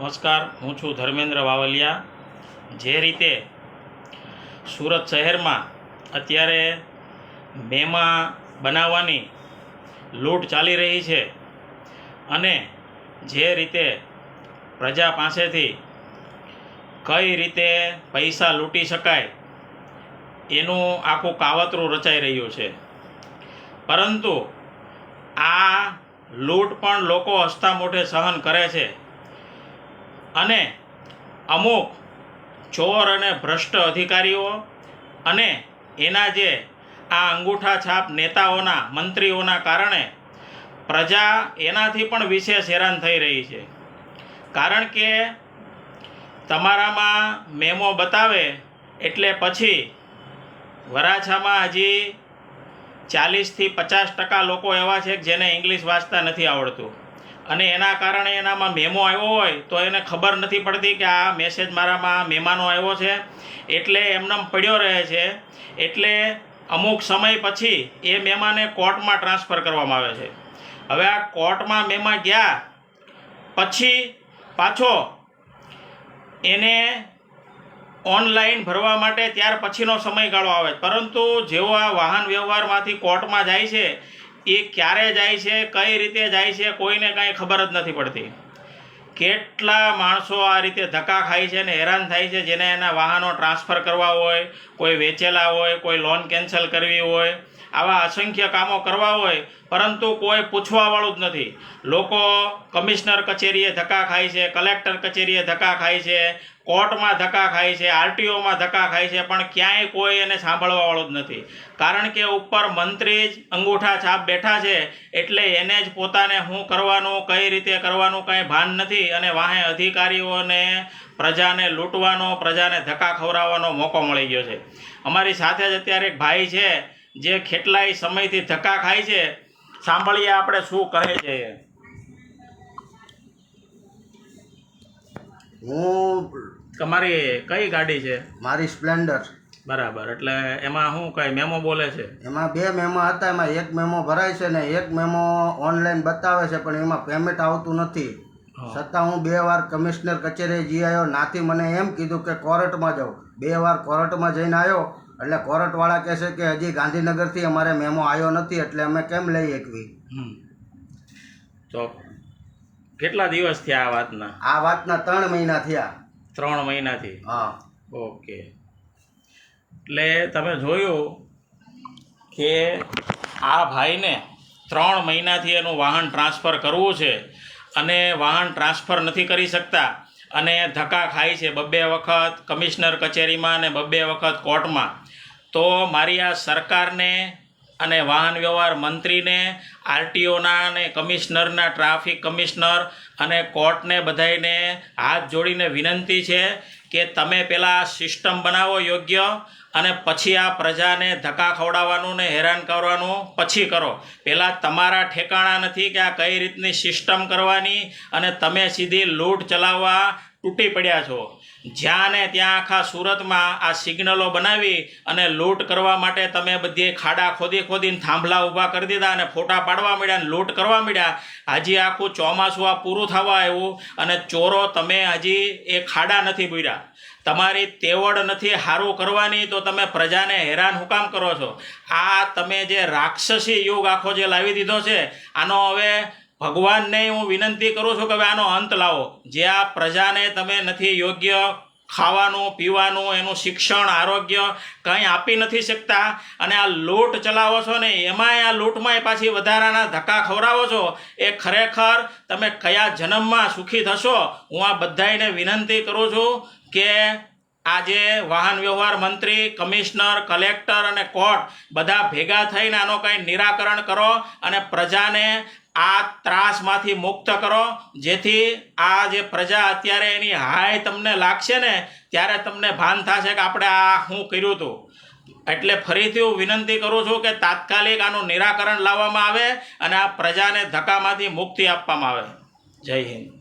નમસ્કાર, હું છું ધર્મેન્દ્ર વાવલિયા. જે રીતે સુરત શહેરમાં અત્યારે મેમાં બનાવવાની લૂંટ ચાલી રહી છે અને જે રીતે પ્રજા પાસેથી કઈ રીતે પૈસા લૂંટી શકાય, એનું આખું કાવતરું રચાઈ રહ્યું છે. પરંતુ આ લૂંટ પણ લોકો હસતા મોઢે સહન કરે છે. અને અમુક ચોર અને ભ્રષ્ટ અધિકારીઓ અને એના જે આ અંગૂઠા છાપ નેતાઓના, મંત્રીઓના કારણે પ્રજા એનાથી પણ વિશેષ હેરાન થઈ રહી છે. કારણ કે તમારામાં મેમો બતાવે એટલે પછી વરાછામાં હજી ચાલીસથી પચાસ ટકા લોકો એવા છે જેને ઇંગ્લિશ વાંચતા નથી આવડતું. અને એના કારણે એનામાં મેમો આવ્યો હોય તો એને ખબર નથી પડતી કે આ મેસેજ મારામાં મહેમાનો આવ્યો છે. એટલે એમનેમ પડ્યો રહે છે. એટલે અમુક સમય પછી એ મહેમાને કોર્ટમાં ટ્રાન્સફર કરવામાં આવે છે. હવે આ કોર્ટમાં મહેમાન ગયા, પછી પાછો એને ઓનલાઈન ભરવા માટે ત્યાર પછીનો સમયગાળો આવે. પરંતુ જેવો આ વાહન વ્યવહારમાંથી કોર્ટમાં જાય છે એ ક્યારે જાય છે, કઈ રીતે જાય છે, કોઈને કાંઈ ખબર જ નથી પડતી. કેટલા માણસો આ રીતે ધક્કા ખાય છે ને હેરાન થાય છે, જેને એના વાહનો ટ્રાન્સફર કરવા હોય, કોઈ વેચેલા હોય, કોઈ લોન કેન્સલ કરવી હોય, આવા અસંખ્ય કામો કરવા હોય પરંતુ કોઈ પૂછવાવાળું જ નથી. લોકો કમિશનર કચેરીએ ધક્કા ખાય છે, કલેક્ટર કચેરીએ ધક્કા ખાય છે, કોર્ટમાં ધક્કા ખાય છે, આરટીઓમાં ધક્કા ખાય છે, પણ ક્યાંય કોઈ એને સાંભળવાવાળું જ નથી. કારણ કે ઉપર મંત્રી જ અંગૂઠા છાપ બેઠા છે, એટલે એને જ પોતાને શું કરવાનું, કઈ રીતે કરવાનું કાંઈ ભાન નથી અને વાહે અધિકારીઓને, પ્રજાને લૂંટવાનો, પ્રજાને ધક્કા ખવડાવવાનો મોકો મળી ગયો છે. અમારી સાથે જ અત્યારે એક ભાઈ છે, જે કેટલાય સમયથી ધક્કા ખાય છે સાંભળીએ આપણે શું કહે છે. હું તમારી કઈ ગાડી છે? મારી સ્પ્લેન્ડર. બરાબર એટલે એમાં શું કઈ મેમો બોલે છે? એમાં બે મેમો હતા એમાં એક મેમો ભરાય છે ને એક મેમો ઓનલાઈન બતાવે છે પણ એમાં પેમેન્ટ આવતું નથી. છતાં હું બે વાર કમિશનર કચેરીએ જઈ આવ્યો. નાથી મને એમ કીધું કે કોર્ટમાં જાઉં. બે વાર કોર્ટમાં જઈને આવ્યો. એટલે કોર્ટવાળા કહે છે કે હજી ગાંધીનગરથી અમારે મેમો આવ્યો નથી એટલે અમે કેમ લઈ શકવી હમ. તો કેટલા દિવસ થયા આ વાતના? આ વાતના ત્રણ મહિના થયા. ત્રણ મહિનાથી? હા. ઓકે. એટલે તમે જોયું કે આ ભાઈને ત્રણ મહિનાથી એનું વાહન ટ્રાન્સફર કરવું છે અને વાહન ટ્રાન્સફર નથી કરી શકતા અને ધક્કા ખાય છે બબ્બે વખત કમિશનર કચેરીમાં અને બબ્બે વખત કોર્ટમાં. તો મારી આ સરકારને અને વાહન વ્યવહાર મંત્રીને, આરટીઓના અને કમિશનરના, ટ્રાફિક કમિશનર અને કોર્ટને બધાઈને હાથ જોડીને વિનંતી છે કે તમે પહેલાં સિસ્ટમ બનાવો યોગ્ય અને પછી આ પ્રજાને ધક્કા ખવડાવવાનું ને હેરાન કરવાનું પછી કરો. પહેલાં તમારા ઠેકાણા નથી કે આ કઈ રીતની સિસ્ટમ કરવાની અને તમે સીધી લૂંટ ચલાવવા તૂટી પડ્યા છો. જ્યાં ને ત્યાં આખા સુરતમાં આ સિગ્નલો બનાવી અને લૂંટ કરવા માટે તમે બધી ખાડા ખોદી ખોદીને થાંભલા ઊભા કરી દીધા અને ફોટા પાડવા મળ્યા અને લૂંટ કરવા માંડ્યા. હજી આખું ચોમાસું આ પૂરું થવા આવ્યું અને ચોરો તમે હજી એ ખાડા નથી પૂર્યા તમારી તેવડ નથી સારું કરવાની તો તમે પ્રજાને હેરાન હુકામ કરો છો? આ તમે જે રાક્ષસી યુગ આખો જે લાવી દીધો છે, આનો હવે ભગવાનને હું વિનંતી કરું છું કે હવે આનો અંત લાવો. જે આ પ્રજાને તમે નથી યોગ્ય ખાવાનું, પીવાનું, એનું શિક્ષણ, આરોગ્ય કંઈ આપી નથી શકતા અને આ લૂંટ ચલાવો છો ને, એમાંય આ લૂંટમાંય પાછી વધારાના ધક્કા ખવડાવો છો, એ ખરેખર તમે કયા જન્મમાં સુખી થશો? હું આ બધાયને વિનંતી કરું છું કે આજે વાહન વ્યવહાર મંત્રી, કમિશનર, કલેક્ટર અને કોર્ટ બધા ભેગા થઈને આનો કંઈ નિરાકરણ કરો અને પ્રજાને આ ત્રાસમાંથી મુક્ત કરો. જેથી આ જે પ્રજા અત્યારે એની હાય તમને લાગશે ને, ત્યારે તમને ભાન થશે કે આપણે આ શું કર્યું હતું એટલે ફરીથી હું વિનંતી કરું છું કે તાત્કાલિક આનું નિરાકરણ લાવવામાં આવે અને આ પ્રજાને ધક્કામાંથી મુક્તિ આપવામાં આવે. જય હિન્દ.